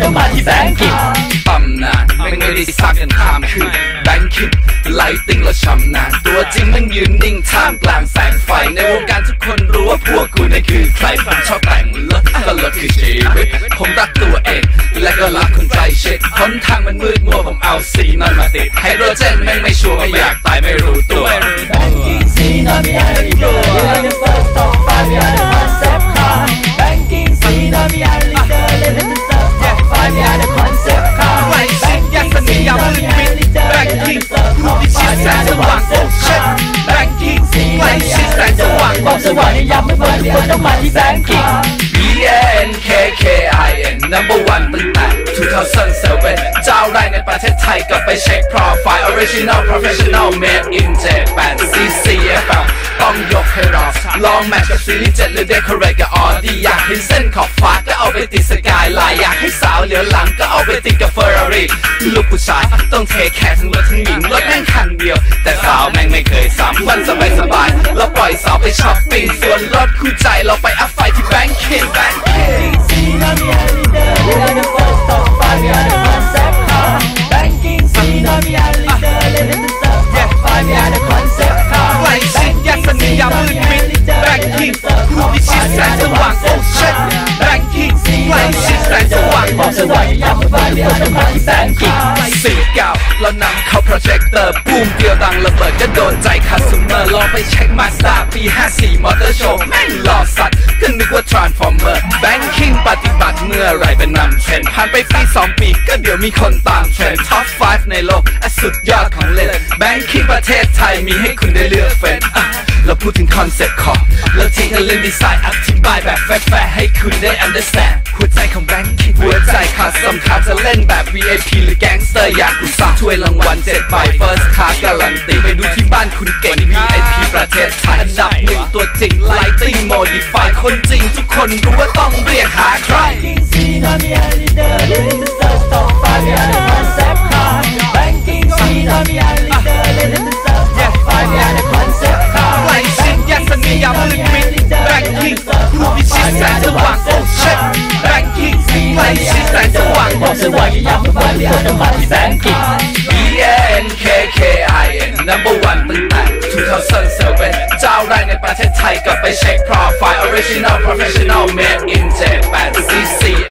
ต้องมาที่แบงกิ้งตำนานไม่งไม่ได้สร้างกันข้ามคืนแบงคิงไลติงและชำนาญตัวจริงมันยืนนิ่งท่ามกลางแสงไฟในวงการทุกคนรู้ว่าพวกกูนี่คือใครผมชอบแต่งรถก็รถคือชีวิตผมรักตัวเองและก็รักคนใกล้ชิดหนทางมันมืดมัวผมเอาสีนอนมาติดไฮโดรเจนแม่งไม่ชัวร์ไม่อยากตายไม่รู้ตัว Banking scene on the alley door. ยามมืดมนทุกคนต้องมาที่แบงกิ้ง B N K K I N number one ตั้งแต่2007เจ้าแรกในประเทศไทยก็ไปเช็ค profile original professional made in Japan CCFL ต้องยกให้เราลองแมทกับซีรีส์7หรือ decorate กับออดี้อยากเห็นเส้นขอบฟ้าก็เอาไปติดสกายไลน์อยากให้สาวเหลียวหลังก็เอาไปติดกับเฟอร์รารี่ลูกผู้ชายต้องเทแคร์ทั้งรถทั้งหญิงรถแม่งคันเดียว แต่สาวแม่งไม่เคยซ้ำวันสบาย ช้อปปิ้งส่วนรถคู่ใจเราไปอัพไฟที่แบงค์คิงแบงค์คิง Banking scene on the alley door. We are the first top five, we are the concept car. Banking scene on the alley door. Let them serve top five, we are the concept car. ไล่ชิดยักษ์สนิยามืดมิดแบงกิ้งผู้พิชิตแสงสว่างโอ้เช็ดแบงกิ้งไล่ชิดแสงสว่างความสว่างยามมืดมนทุกคนต้องมาที่แบงกิ้งสี่เก้าเรานำเข้าโปรเจคเตอร์ บูมเดียวดังระเบิดก็โดนใจคัสเมอร์ลองไปเช็คมาสตาปี 54 มอเตอร์โชว์แม่งหล่อสัตว์ก็นึกว่า Transformer Banking ปฏิบัติเมื่อไรเป็นนำเทรนผ่านไปปี 2 ปี ก็เดี๋ยวมีคนตามเทรนท็อป 5 ในโลกอสุดยอดของเล่น Banking ประเทศไทยมีให้คุณได้เลือกเฟ้นเราพูดถึงคอนเซ็ปต์ของแล้วที่กันเรื่องดีไซน์อธิบายแบบแฟร์ๆให้คุณได้ understand หัวใจของ Banking หัวใจขาดสำคัญจะเล่นแบบ VIP หรือแก๊งสเตอร์อยากกุซ่าถ้วยรางวัลเจ็ดใบ เจ็ดถ่ายอันดับหนึ่งตัวจริงไลติ้งโมดิฟายคนจริงทุกคนรู้ว่าต้องเรียกหาใคร King C not me a leader Let the search top five Yeah the concept car Banking C not me a leader Let the search top five Yeah the concept car ไลชิงยัสนียามืดมิดแบงกิ้งรูปิชิแสนสว่างโอเช็ดแบงกิ้งไลชิแสนสว่างโอ้สว่างยามทุกวันเรียกน้ำมันที่แบงกิ้ง concern service เจ้าแรกในประเทศไทยก็ไปเช็ค profile. Original professional man in Japan.